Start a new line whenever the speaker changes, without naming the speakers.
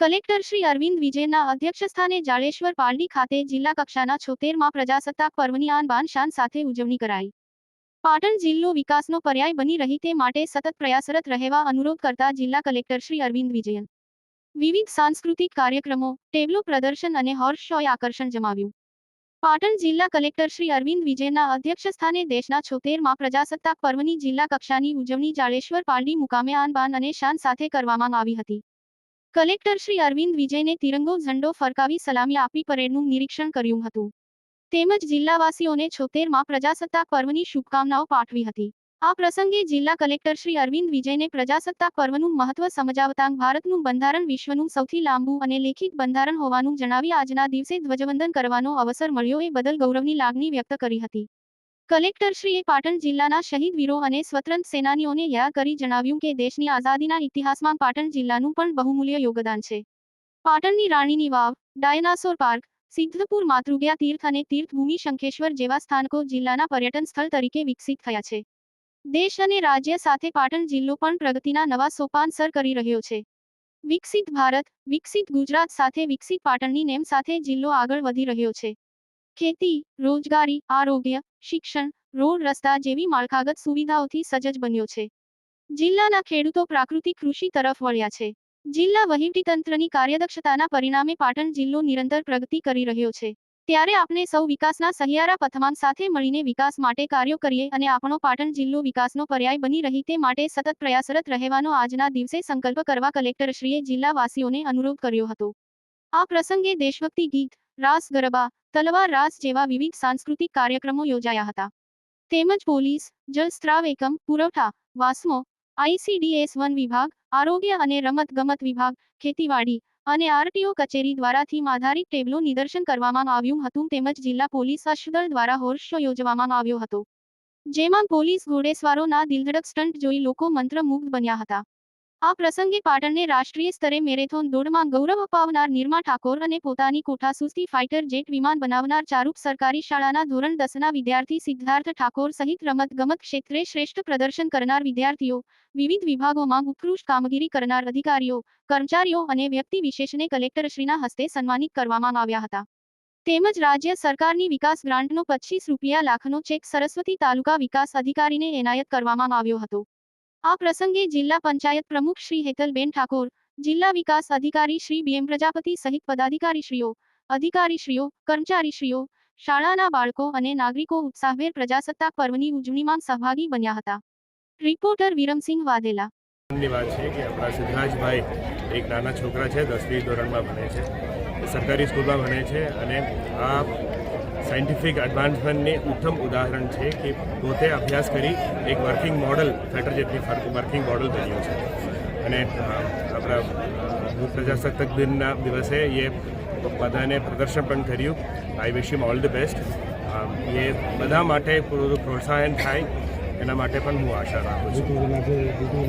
Collector Shri Arvind વિજયના અધ્યક્ષસ્થાને જાડેશ્વર પાલડી ખાતે જિલ્લા કક્ષાના છોતેરમાં પ્રજાસત્તાક પર્વની આન બાન શાન સાથે ઉજવણી કરાઈ. પાટણ જિલ્લો વિકાસનો પર્યાય બની રહી તે માટે સતત પ્રયાસરત રહેવા અનુરોધ કરતા જિલ્લા કલેક્ટર શ્રી અરવિંદ વિજયન. વિવિધ સાંસ્કૃતિક કાર્યક્રમો, ટેબલો પ્રદર્શન અને હોર્સ શોએ આકર્ષણ જમાવ્યું. પાટણ જિલ્લા કલેક્ટર શ્રી અરવિંદ વિજયના અધ્યક્ષસ્થાને દેશના છોતેરમાં પ્રજાસત્તાક પર્વની જિલ્લા કક્ષાની ઉજવણી જાડેશ્વર પાલડી મુકામે આન બાન અને શાન સાથે કરવામાં આવી હતી. કલેક્ટર શ્રી અરવિંદ વિજયને તિરંગો ઝંડો ફરકાવી સલામી આપી પરેડનું નિરીક્ષણ કર્યું હતું. તેમજ જિલ્લાવાસીઓને છોતેરમાં પ્રજાસત્તાક પર્વની શુભકામનાઓ પાઠવી હતી. આ પ્રસંગે જિલ્લા કલેક્ટર શ્રી અરવિંદ વિજયને પ્રજાસત્તાક પર્વનું મહત્વ સમજાવતાં ભારતનું બંધારણ વિશ્વનું સૌથી લાંબુ અને લેખિત બંધારણ હોવાનું જણાવી આજના દિવસે ધ્વજવંદન કરવાનો અવસર મળ્યો એ બદલ ગૌરવની લાગણી વ્યક્ત કરી હતી. કલેક્ટરશ્રીએ પાટણ જિલ્લાના શહીદ વીરો અને સ્વતંત્ર સેનાનીઓને યાદ કરી જણાવ્યું કે દેશની આઝાદીના ઇતિહાસમાં પાટણ જિલ્લાનું પણ બહુમૂલ્ય યોગદાન છે. પાટણની રાણીની વાવ, ડાયનાસોર પાર્ક, સિદ્ધપુર માતૃગ્યા તીર્થ અને તીર્થભૂમિ શંખેશ્વર જેવા સ્થાનકો જિલ્લાના પર્યટન સ્થળ તરીકે વિકસિત થયા છે. દેશ અને રાજ્ય સાથે પાટણ જિલ્લો પણ પ્રગતિના નવા સોપાન સર કરી રહ્યો છે. વિકસિત ભારત, વિકસિત ગુજરાત સાથે વિકસિત પાટણની નેમ સાથે જિલ્લો આગળ વધી રહ્યો છે. ખેતી, રોજગારી, આરોગ્ય, શિક્ષણ, રોડ રસ્તા જેવી માળખાગત સુવિધાઓથી સજજ બન્યો છે. જિલ્લાના ખેડૂતો પ્રાકૃતિક કૃષિ તરફ વળ્યા છે. જિલ્લા વહીવટીતંત્રની કાર્યદક્ષતાના પરિણામે પાટણ જિલ્લો નિરંતર પ્રગતિ કરી રહ્યો છે. ત્યારે આપણે સૌ વિકાસના સહિયારા પથમાન સાથે મળીને વિકાસ માટે કાર્યો કરીએ અને આપણો પાટણ જિલ્લો વિકાસનો પર્યાય બની રહી તે માટે સતત પ્રયાસરત રહેવાનો આજના દિવસે સંકલ્પ કરવા કલેક્ટરશ્રીએ જિલ્લાવાસીઓને અનુરોધ કર્યો હતો. આ પ્રસંગે દેશભક્તિ ગીત, રાસ ગરબા તલવાર રાસ જેવા વિવિધ સાંસ્કૃતિક કાર્યક્રમો યોજાયા હતા. તેમજ પોલીસ જળસ્ત્રાવ એકમ, પુરવઠા, વાસ્મો આઈસીડીએસ વન વિભાગ, આરોગ્ય અને રમત ગમત વિભાગ, ખેતીવાડી અને આરટીઓ કચેરી દ્વારા થીમ આધારિત ટેબલો નિદર્શન કરવામાં આવ્યું હતું તેમજ જિલ્લા પોલીસ અશ્વદળ દ્વારા હોર્સ શો યોજવામાં આવ્યો હતો. જેમાં પોલીસ ઘોડેસવારોના દિલધડક સ્ટન્ટ જોઈ લોકો મંત્રમુગ્ધ બન્યા હતા. આ પ્રસંગે પાટણને રાષ્ટ્રીય સ્તરે મેરેથોન દોડમાં ગૌરવ અપાવનાર નિર્મા ઠાકોર અને પોતાની કોઠાસૂઝથી ફાઇટર જેટ વિમાન બનાવનાર ચારૂપ સરકારી શાળાના ધોરણ દસના વિદ્યાર્થી સિદ્ધાર્થ ઠાકોર સહિત રમત ગમત ક્ષેત્રે શ્રેષ્ઠ પ્રદર્શન કરનાર વિદ્યાર્થીઓ, વિવિધ વિભાગોમાં ઉત્કૃષ્ટ કામગીરી કરનાર અધિકારીઓ, કર્મચારીઓ અને વ્યક્તિ વિશેષને કલેક્ટરશ્રીના હસ્તે સન્માનિત કરવામાં આવ્યા હતા. તેમજ રાજ્ય સરકારની વિકાસ ગ્રાન્ટનો પચીસ રૂપિયા લાખનો ચેક સરસ્વતી તાલુકા વિકાસ અધિકારીને એનાયત કરવામાં આવ્યો હતો. આ પ્રસંગે જિલ્લા પંચાયત પ્રમુખ શ્રી હેતલબેન ઠાકોર, જિલ્લા વિકાસ અધિકારી શ્રી બીએમ પ્રજાપતિ સહિત પદાધિકારીશ્રીઓ, અધિકારીશ્રીઓ, કર્મચારીશ્રીઓ, શાળાના બાળકો અને નાગરિકો ઉત્સાહભેર પ્રજાસત્તાક પર્વની ઉજવણીમાં સહભાગી બન્યા હતા. રિપોર્ટર વિરમસિંહ વાધેલા
ની વાત છે કે આપણા સિદ્ધરાજભાઈ એક નાના છોકરા છે, દસમી ધોરણમાં ભણે છે. સરકારી સ્કૂલમાં ભણે છે અને આ સાયન્ટિફિક એડવાન્સમેન્ટની ઉત્તમ ઉદાહરણ છે કે પોતે અભ્યાસ કરી એક વર્કિંગ મોડલ, ફેટર જેટલી વર્કિંગ મોડલ બન્યું છે. અને આપણા પ્રજાસત્તાક દિનના દિવસે એ બધાને પ્રદર્શન પણ કર્યું. I wish you all the best એ બધા માટે પૂરું પ્રોત્સાહન થાય. એના માટે પણ હું આશા રાખું છું.